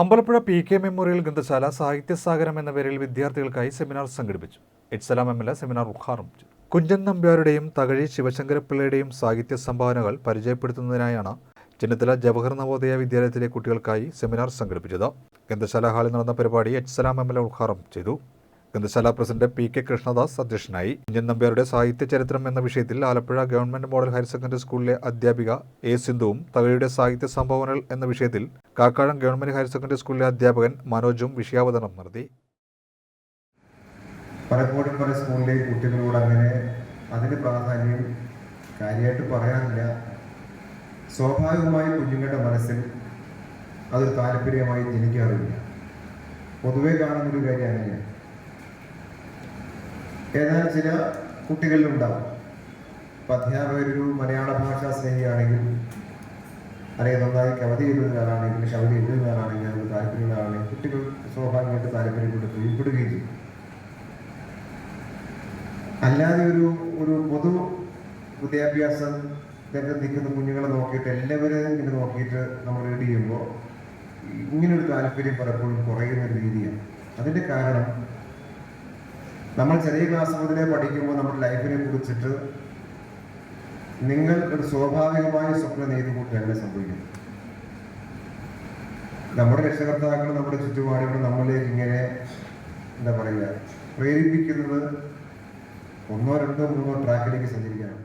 Ambalappuzha P K memorial ഗ്രന്ഥശാല സാഹിത്യസാഗരം എന്ന പേരിൽ വിദ്യാർത്ഥികൾക്കായി സെമിനാർ സംഘടിപ്പിച്ചു. H Salam M L A seminar ഉദ്ഘാടനം ചെയ്തു. കുഞ്ചൻ നമ്പ്യാരുടെയും തകഴി ശിവശങ്കരപ്പിള്ളയുടെയും സാഹിത്യ സംഭാവനകൾ പരിചയപ്പെടുത്തുന്നതിനായാണ് ചെന്നിത്തല ജവഹർ നവോദയ വിദ്യാലയത്തിലെ കുട്ടികൾക്കായി സെമിനാർ സംഘടിപ്പിച്ചത്. ഗ്രന്ഥശാല ഹാളിൽ നടന്ന പരിപാടി എച്ച്സലാം എം എൽ എ ഉദ്ഘാടനം ചെയ്തു. ഗ്രന്ഥശാല പ്രസിഡന്റ് പി കെ കൃഷ്ണദാസ് അധ്യക്ഷനായി. ഇന്ത്യൻ നമ്പ്യാരുടെ സാഹിത്യ ചരിത്രം എന്ന വിഷയത്തിൽ Alappuzha government model higher secondary സ്കൂളിലെ അധ്യാപിക എ സിന്ധുവും തകഴിയുടെ സാഹിത്യ സംഭാവനകൾ എന്ന വിഷയത്തിൽ കാക്കാഴം ഗവൺമെന്റ് ഹയർ സെക്കൻഡറി സ്കൂളിലെ അധ്യാപകൻ മനോജും വിഷയാവതരണം നടത്തി. പലപ്പോഴും പല സ്കൂളിലെ കുട്ടികളോട് അങ്ങനെ അതിന് പ്രാധാന്യം കാര്യമായിട്ട് പറയാനില്ല സ്വാഭാവികമായി കുഞ്ഞുങ്ങളുടെ മനസ്സിൽ അതൊരു താല്പര്യമായി ജനിക്കാറില്ല പൊതുവേ കാണുന്നൊരു കാര്യം അങ്ങനെയാണ് എന്നാൽ ചില കുട്ടികളിലുണ്ടാവും. ഇപ്പം അധ്യാപകരൊരു മലയാള ഭാഷാ സ്നേഹിയാണെങ്കിൽ അല്ലെങ്കിൽ നന്നായി കവിത എഴുതുന്ന ആളാണെങ്കിൽ കവിത എഴുതുന്ന ആളാണെങ്കിൽ അതിന് താല്പര്യമുള്ള ആളാണെങ്കിൽ കുട്ടികൾ സ്വാഭാവികമായിട്ട് താല്പര്യപ്പെട്ട് പ്രിയപ്പെടുകയും ചെയ്യും. അല്ലാതെ ഒരു ഒരു പൊതു വിദ്യാഭ്യാസം രംഗത്ത് നിൽക്കുന്ന കുഞ്ഞുങ്ങളെ നോക്കിയിട്ട് എല്ലാവരെയും ഇങ്ങനെ നോക്കിയിട്ട് നമ്മൾ റീഡ് ചെയ്യുമ്പോൾ ഇങ്ങനൊരു താല്പര്യം പലപ്പോഴും കുറയുന്ന രീതിയാണ്. അതിന്റെ കാരണം നമ്മൾ ചെറിയ ക്ലാസ് മുതലേ പഠിക്കുമ്പോൾ നമ്മുടെ ലൈഫിനെ കുറിച്ചിട്ട് നിങ്ങൾ ഒരു സ്വാഭാവികമായ സ്വപ്നം അങ്ങനെ സംഭവിക്കും നമ്മുടെ രക്ഷകർത്താക്കൾ നമ്മുടെ ചുറ്റുപാടുകൾ നമ്മളിലേക്ക് ഇങ്ങനെ എന്താ പറയുക പ്രേരിപ്പിക്കുന്നത് ഒന്നോ രണ്ടോ മൂന്നോ ട്രാക്കിലേക്ക് സഞ്ചരിക്കാനാണ്.